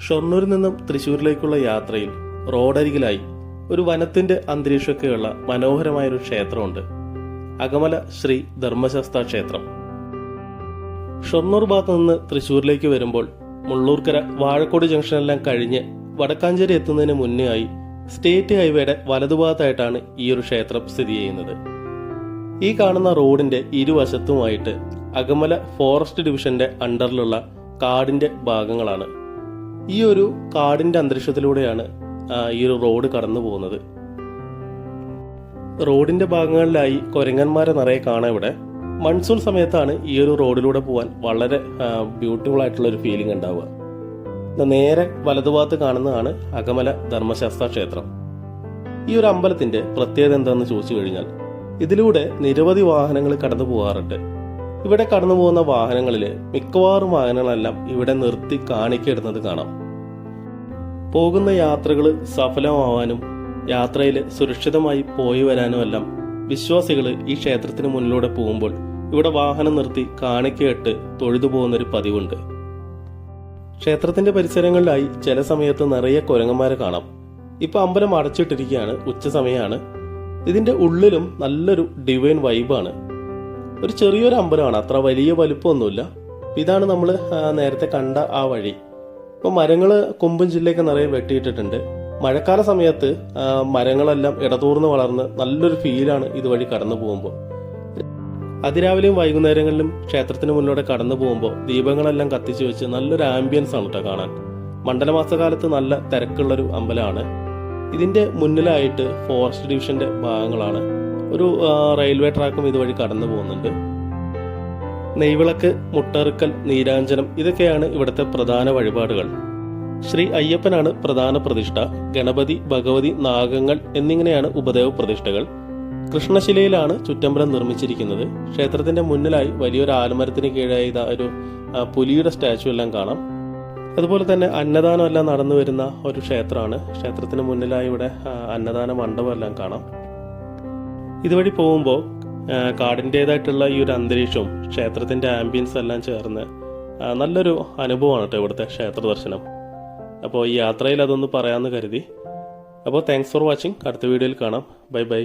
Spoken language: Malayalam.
ഷൊർണൂരിൽ നിന്നും തൃശ്ശൂരിലേക്കുള്ള യാത്രയിൽ റോഡരികിലായി ഒരു വനത്തിന്റെ അന്തരീക്ഷമൊക്കെയുള്ള മനോഹരമായൊരു ക്ഷേത്രമുണ്ട്. അകമല ശ്രീ ധർമ്മശാസ്ത്ര ക്ഷേത്രം. ഷൊർണൂർ ഭാഗത്ത് നിന്ന് തൃശ്ശൂരിലേക്ക് വരുമ്പോൾ മുള്ളൂർക്കര വാഴക്കോട് ജംഗ്ഷനെല്ലാം കഴിഞ്ഞ് വടക്കാഞ്ചേരി എത്തുന്നതിന് മുന്നേ ആയി സ്റ്റേറ്റ് ഹൈവേയുടെ വലതുഭാഗത്തായിട്ടാണ് ഈ ഒരു ക്ഷേത്രം സ്ഥിതി ചെയ്യുന്നത്. ഈ കാണുന്ന റോഡിന്റെ ഇരുവശത്തുമായിട്ട് അകമല ഫോറസ്റ്റ് ഡിവിഷന്റെ അണ്ടറിലുള്ള കാടിന്റെ ഭാഗങ്ങളാണ്. ഈ ഒരു കാടിന്റെ അന്തരീക്ഷത്തിലൂടെയാണ് ഈ ഒരു റോഡ് കടന്നു പോകുന്നത്. റോഡിന്റെ ഭാഗങ്ങളിലായി കൊരങ്ങന്മാരെ നിറയെ കാണാം ഇവിടെ. മൺസൂൺ സമയത്താണ് ഈ ഒരു റോഡിലൂടെ പോകാൻ വളരെ ബ്യൂട്ടിഫുൾ ആയിട്ടുള്ള ഒരു ഫീലിംഗ് ഉണ്ടാവുക. നേരെ വലതുഭാഗത്ത് കാണുന്നതാണ് അകമല ധർമ്മശാസ്ത്ര ക്ഷേത്രം. ഈ ഒരു അമ്പലത്തിന്റെ പ്രത്യേകത എന്താണെന്ന് ചോദിച്ചു കഴിഞ്ഞാൽ ഇതിലൂടെ നിരവധി വാഹനങ്ങൾ കടന്നു പോകാറുണ്ട്. ഇവിടെ കടന്നു പോകുന്ന വാഹനങ്ങളിൽ മിക്കവാറും വാഹനങ്ങളെല്ലാം ഇവിടെ നിർത്തി കാണിക്കിടുന്നത് കാണാം. പോകുന്ന യാത്രകൾ സഫലമാവാനും യാത്രയിൽ സുരക്ഷിതമായി പോയി വരാനും എല്ലാം വിശ്വാസികൾ ഈ ക്ഷേത്രത്തിന് മുന്നിലൂടെ പോകുമ്പോൾ ഇവിടെ വാഹനം നിർത്തി കാണിക്കയിട്ട് തൊഴുതു പോകുന്നൊരു പതിവുണ്ട്. ക്ഷേത്രത്തിന്റെ പരിസരങ്ങളിലായി ചില സമയത്ത് നിറയെ കുരങ്ങന്മാരെ കാണാം. ഇപ്പൊ അമ്പലം അടച്ചിട്ടിരിക്കുകയാണ് ഉച്ച സമയമാണ്. ഇതിന്റെ ഉള്ളിലും നല്ലൊരു ഡിവൈൻ വൈബാണ് ഒരു ചെറിയൊരു അമ്പലമാണ്. അത്ര വലിയ വലുപ്പമൊന്നുമില്ല. ഇതാണ് നമ്മൾ നേരത്തെ കണ്ട ആ വഴി. ഇപ്പൊ മരങ്ങൾ കൊമ്പും ജില്ലയൊക്കെ നിറയെ വെട്ടിയിട്ടിട്ടുണ്ട്. മഴക്കാല സമയത്ത് മരങ്ങളെല്ലാം ഇടതൂർന്ന് വളർന്ന് നല്ലൊരു ഫീലാണ് ഇതുവഴി കടന്നു പോകുമ്പോൾ അതിരാവിലെയും വൈകുന്നേരങ്ങളിലും ക്ഷേത്രത്തിന് മുന്നിലൂടെ കടന്നു പോകുമ്പോൾ ദീപങ്ങളെല്ലാം കത്തിച്ചു വെച്ച് നല്ലൊരു ആംബിയൻസ് ആണ് കേട്ടോ കാണാൻ. മണ്ഡലമാസകാലത്ത് നല്ല തിരക്കുള്ളൊരു അമ്പലമാണ്. ഇതിന്റെ മുന്നിലായിട്ട് ഫോറസ്റ്റ് ഡിവിഷന്റെ ഭാഗങ്ങളാണ്. ഒരു റെയിൽവേ ട്രാക്കും ഇതുവഴി കടന്നു പോകുന്നുണ്ട്. നെയ്വിളക്ക് മുട്ടറുക്കൽ നീരാഞ്ജനം ഇതൊക്കെയാണ് ഇവിടുത്തെ പ്രധാന വഴിപാടുകൾ. ശ്രീ അയ്യപ്പനാണ് പ്രധാന പ്രതിഷ്ഠ. ഗണപതി ഭഗവതി നാഗങ്ങൾ എന്നിങ്ങനെയാണ് ഉപദേവ പ്രതിഷ്ഠകൾ. കൃഷ്ണശിലയിലാണ് ചുറ്റമ്പലം നിർമ്മിച്ചിരിക്കുന്നത്. ക്ഷേത്രത്തിന്റെ മുന്നിലായി വലിയൊരു ആൽമരത്തിന് കീഴായി ഇതാ ഒരു പുലിയുടെ സ്റ്റാച്ചു എല്ലാം കാണാം. അതുപോലെ തന്നെ അന്നദാനം എല്ലാം നടന്നു വരുന്ന ഒരു ക്ഷേത്രമാണ്. ക്ഷേത്രത്തിന് മുന്നിലായി ഇവിടെ അന്നദാന മണ്ഡപം എല്ലാം കാണാം. ഇതുവഴി പോകുമ്പോൾ കാടിന്റെതായിട്ടുള്ള ഈ ഒരു അന്തരീക്ഷവും ക്ഷേത്രത്തിന്റെ ആംബിയൻസ് എല്ലാം ചേർന്ന് നല്ലൊരു അനുഭവമാണ് കേട്ടോ ഇവിടുത്തെ ക്ഷേത്ര ദർശനം. അപ്പോൾ ഈ യാത്രയിൽ അതൊന്ന് പറയാമെന്ന് കരുതി. അപ്പോൾ താങ്ക്സ് ഫോർ വാച്ചിങ് അടുത്ത വീഡിയോയിൽ കാണാം. Bye bye